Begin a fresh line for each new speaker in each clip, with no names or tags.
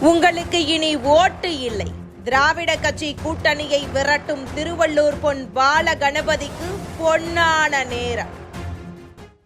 உங்களுக்கு இனி ஓட்டு இல்லை. திராவிட கட்சி கூட்டணியை விரட்டும் திருவள்ளூர் பொன் பால கணபதிக்கு பொன்னான நேரம்.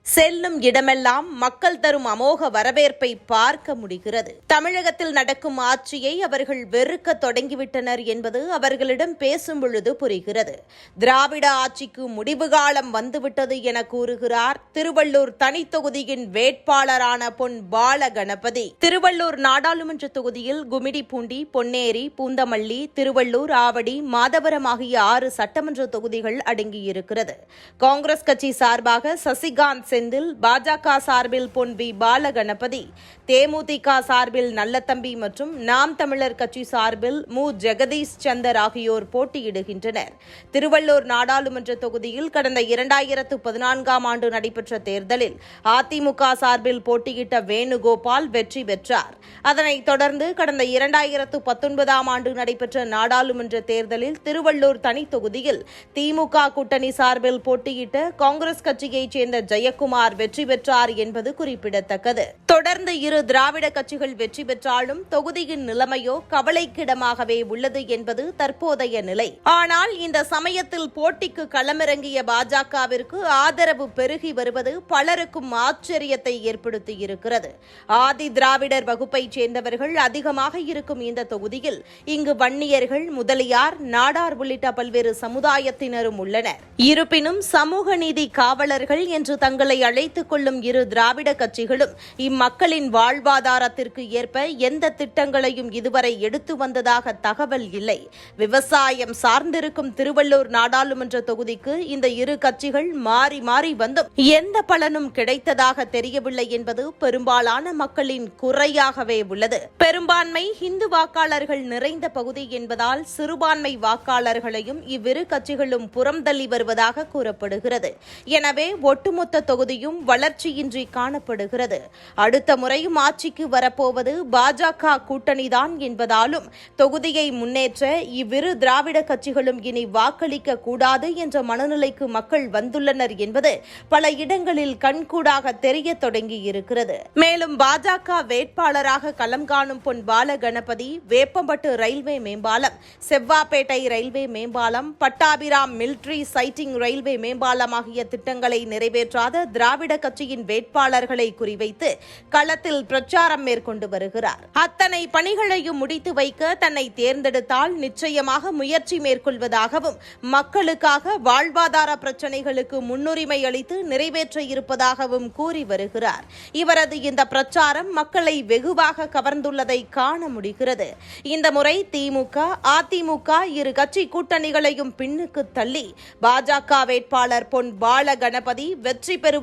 செல்லும் இடமெல்லாம் மக்கள் தரும் அமோக வரவேற்பை பார்க்க முடிகிறது. தமிழகத்தில் நடக்கும் ஆட்சியை அவர்கள் வெறுக்க தொடங்கிவிட்டனர் என்பது அவர்களிடம் பேசும் பொழுது புரிகிறது. திராவிட ஆட்சிக்கு முடிவு காலம் வந்துவிட்டது என கூறுகிறார் திருவள்ளூர் தனி தொகுதியின் வேட்பாளரான பொன் பால கணபதி திருவள்ளூர் நாடாளுமன்ற தொகுதியில் குமிடிப்பூண்டி பொன்னேரி பூந்தமல்லி திருவள்ளூர் ஆவடி மாதவரம் ஆகிய ஆறு சட்டமன்ற தொகுதிகள் அடங்கியிருக்கிறது. காங்கிரஸ் கட்சி சார்பாக சசிகாந்த் செந்தில் பாஜக சார்பில் பொன் வி பாலகணபதி தேமுதிக சார்பில் நல்லத்தம்பி மற்றும் நாம் தமிழர் கட்சி சார்பில் மு. ஜெகதீஷ் சந்தர் ஆகியோர் போட்டியிடுகின்றனர். திருவள்ளூர் நாடாளுமன்ற தொகுதியில் கடந்த இரண்டாயிரத்து பதினான்காம் ஆண்டு நடைபெற்ற தேர்தலில் அதிமுக சார்பில் போட்டியிட்ட வேணுகோபால் வெற்றி பெற்றார். அதனைத் தொடர்ந்து கடந்த இரண்டாயிரத்து பத்தொன்பதாம் ஆண்டு நடைபெற்ற நாடாளுமன்ற தேர்தலில் திருவள்ளூர் தனி தொகுதியில் திமுக கூட்டணி சார்பில் போட்டியிட்ட காங்கிரஸ் கட்சியைச் சேர்ந்த ஜெயக்குமார் வெற்றி பெற்றார் என்பது குறிப்பிடத்தக்கது. தொடர்ந்து இரு திராவிட கட்சிகள் வெற்றி பெற்றாலும் தொகுதியின் நிலைமையோ கவலைக்கிடமாகவே உள்ளது என்பது தற்போதைய நிலை. ஆனால் இந்த சமயத்தில் போட்டிக்கு களமிறங்கிய பாஜகவிற்கு ஆதரவு பெருகி வருவது பலருக்கும் ஆச்சரியத்தை ஏற்படுத்தியிருக்கிறது. ஆதி திராவிடர் வகுப்பைச் சேர்ந்தவர்கள் அதிகமாக இருக்கும் இந்த தொகுதியில் இங்கு வன்னியர்கள் முதலியார் நாடார் உள்ளிட்ட பல்வேறு சமுதாயத்தினரும் உள்ளனர். இருப்பினும் சமூக நீதி காவலர்கள் என்று தங்களை தங்களை அழைத்துக் கொள்ளும் இரு திராவிட கட்சிகளும் இம்மக்களின் வாழ்வாதாரத்திற்கு ஏற்ப எந்த திட்டங்களையும் இதுவரை எடுத்து வந்ததாக தகவல் இல்லை. விவசாயம் சார்ந்திருக்கும் திருவள்ளூர் நாடாளுமன்ற தொகுதிக்கு இந்த இரு கட்சிகள் மாறி மாறி வந்தும் எந்த பலனும் கிடைத்ததாக தெரியவில்லை என்பது பெரும்பாலான மக்களின் குறையாகவே உள்ளது. பெரும்பான்மை இந்து வாக்காளர்கள் நிறைந்த பகுதி என்பதால் சிறுபான்மை வாக்காளர்களையும் இவ்விரு கட்சிகளும் புறம்தள்ளி வருவதாக கூறப்படுகிறது. எனவே ஒட்டுமொத்த தொகுதி தொகுதியும் வளர்ச்சியின்றி காணப்படுகிறது. அடுத்த முறையும் ஆட்சிக்கு வரப்போவது பாஜக கூட்டணிதான் என்பதாலும் தொகுதியை முன்னேற்ற இவ்விரு திராவிட கட்சிகளும் இனி வாக்களிக்க கூடாது என்ற மனநிலைக்கு மக்கள் வந்துள்ளனர் என்பது பல இடங்களில் கண்கூடாக தெரிய தொடங்கியிருக்கிறது. மேலும் பாஜக வேட்பாளராக களம் காணும் பொன் பால கணபதி வேப்பம்பட்டு ரயில்வே மேம்பாலம் செவ்வாப்பேட்டை ரயில்வே மேம்பாலம் பட்டாபிராம் மிலிட்ரி சைட்டிங் ரயில்வே மேம்பாலம் ஆகிய திட்டங்களை நிறைவேற்றாத திராவிட கட்சியின் வேட்பாளர்களை குறிவைத்து களத்தில் பிரச்சாரம் மேற்கொண்டு வருகிறார். அத்தனை பணிகளையும் முடித்து வைக்க தன்னை தேர்ந்தெடுத்தால் நிச்சயமாக முயற்சி மேற்கொள்வதாகவும் மக்களுக்காக வாழ்வாதார பிரச்சினைகளுக்கு முன்னுரிமை அளித்து நிறைவேற்ற இருப்பதாகவும் கூறி வருகிறார். இவரது இந்த பிரச்சாரம் மக்களை வெகுவாக கவர்ந்துள்ளதை காண முடிகிறது. இந்த முறை திமுக அதிமுக இரு கட்சி கூட்டணிகளையும் பின்னுக்கு தள்ளி பாஜக வேட்பாளர் பொன் பால கணபதி வெற்றி பெறுவார்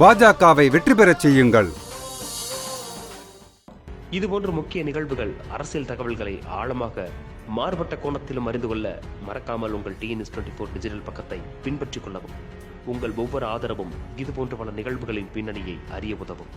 பாஜகவை வெற்றி பெறச் செய்யுங்கள்.
இதுபோன்ற முக்கிய நிகழ்வுகள் அரசியல் தகவல்களை ஆழமாக மாறுபட்ட கோணத்திலும் அறிந்து கொள்ள மறக்காமல் உங்கள் டிஎன்எஸ் டுவெண்ட்டி ஃபோர் டிஜிட்டல் பக்கத்தை பின்பற்றிக் கொள்ளவும். உங்கள் ஒவ்வொரு ஆதரவும் இதுபோன்ற பல நிகழ்வுகளின் பின்னணியை அறிய உதவும்.